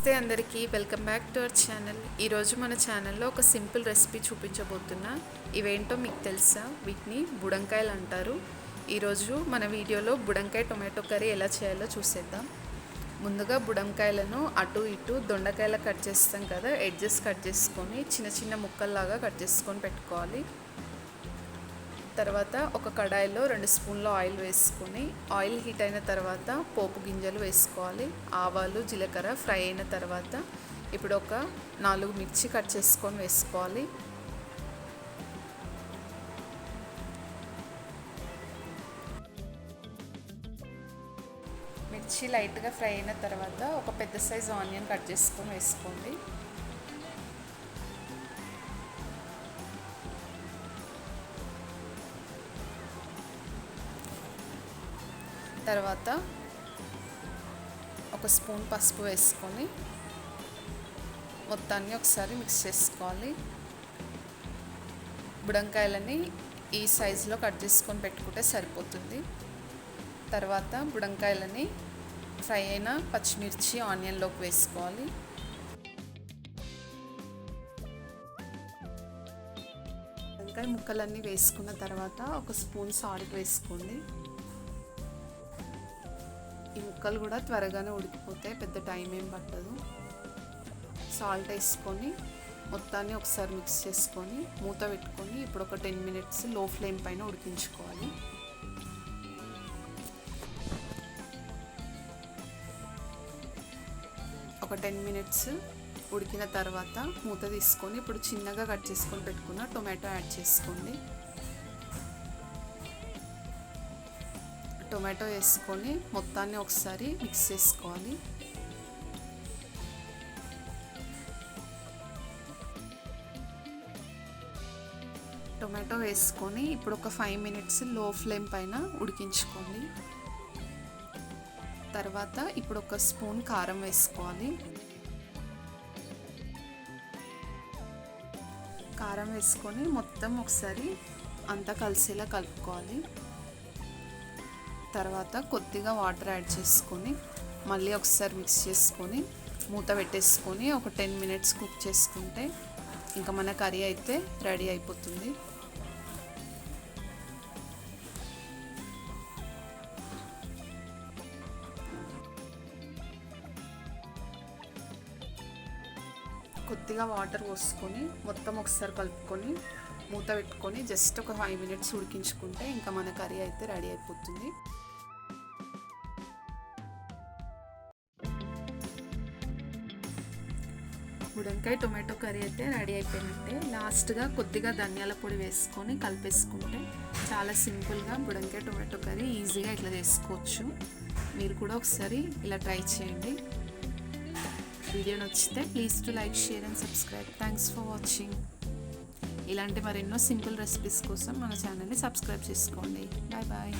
నమస్తే అందరికీ. Welcome back to our channel ఈరోజు మన ఛానల్లో ఒక సింపుల్ రెసిపీ చూపించబోతున్నా. ఇవేంటో మీకు తెలుసా? వీటిని బుడంకాయలు అంటారు. ఈరోజు మన వీడియోలో బుడంకాయ టొమాటో కర్రీ ఎలా చేయాలో చూసేద్దాం. ముందుగా బుడంకాయలను అటు ఇటు దొండకాయల కట్ చేస్తాం కదా ఎడ్జెస్ కట్ చేసుకొని చిన్న చిన్న ముక్కల్లాగా కట్ చేసుకొని పెట్టుకోవాలి. తర్వాత ఒక కడాయిలో రెండు స్పూన్ల ఆయిల్ వేసుకొని ఆయిల్ హీట్ అయిన తర్వాత పోపు గింజలు వేసుకోవాలి. ఆవాలు జీలకర్ర ఫ్రై అయిన తర్వాత ఇప్పుడు ఒక నాలుగు మిర్చి కట్ చేసుకొని వేసుకోవాలి. మిర్చి లైట్గా ఫ్రై అయిన తర్వాత ఒక పెద్ద సైజు ఆనియన్ కట్ చేసుకొని వేసుకోండి. తర్వాత ఒక స్పూన్ పసుపు వేసుకొని మొత్తాన్ని ఒకసారి మిక్స్ చేసుకోవాలి. బుడంకాయలని ఈ సైజులో కట్ చేసుకొని పెట్టుకుంటే సరిపోతుంది. తర్వాత బుడంకాయలని ఫ్రై అయిన పచ్చిమిర్చి ఆనియన్లోకి వేసుకోవాలి. బుడంకాయ ముక్కలన్నీ వేసుకున్న తర్వాత ఒక స్పూన్ సాల్ట్ వేసుకోండి. ఈ ముక్కలు కూడా త్వరగానే ఉడికిపోతాయి పెద్ద టైం ఏం పట్టదు. సాల్ట్ వేసుకొని మొత్తాన్ని ఒకసారి మిక్స్ చేసుకొని మూత పెట్టుకొని ఇప్పుడు ఒక టెన్ మినిట్స్లో ఫ్లేమ్ పైన ఉడికించుకోవాలి. ఒక టెన్ మినిట్స్ ఉడికిన తర్వాత మూత తీసుకొని ఇప్పుడు చిన్నగా కట్ చేసుకొని పెట్టుకున్న టొమాటో యాడ్ చేసుకోండి. టొమాటో వేసుకొని మొత్తాన్ని ఒకసారి మిక్స్ చేసుకోవాలి. టొమాటో వేసుకొని ఇప్పుడు ఒక ఫైవ్ మినిట్స్లో ఫ్లేమ్ పైన ఉడికించుకోండి. తర్వాత ఇప్పుడు ఒక స్పూన్ కారం వేసుకోవాలి. కారం వేసుకొని మొత్తం ఒకసారి అంతా కలిసేలా కలుపుకోవాలి. తర్వాత కొద్దిగా వాటర్ యాడ్ చేసుకొని మళ్ళీ ఒకసారి మిక్స్ చేసుకొని మూత పెట్టేసుకొని ఒక టెన్ మినిట్స్ కుక్ చేసుకుంటే ఇంకా మన కర్రీ అయితే రెడీ అయిపోతుంది. కొద్దిగా వాటర్ పోసుకొని మొత్తం ఒకసారి కలుపుకొని మూత పెట్టుకొని జస్ట్ ఒక ఫైవ్ మినిట్స్ ఉడికించుకుంటే ఇంకా మన కర్రీ అయితే రెడీ అయిపోతుంది. బుడంకాయ టొమాటో కర్రీ అయితే రెడీ అయిపోయినట్టే. లాస్ట్గా కొద్దిగా ధనియాల పొడి వేసుకొని కలిపేసుకుంటే చాలా సింపుల్గా బుడంకాయ టొమాటో కర్రీ ఈజీగా ఇట్లా చేసుకోవచ్చు. మీరు కూడా ఒకసారి ఇలా ట్రై చేయండి. వీడియో నచ్చితే please to like share and subscribe. Thanks for watching ఇలాంటి మరెన్నో సింపుల్ రెసిపీస్ కోసం మన ఛానల్ని సబ్స్క్రైబ్ చేసుకోండి. Bye bye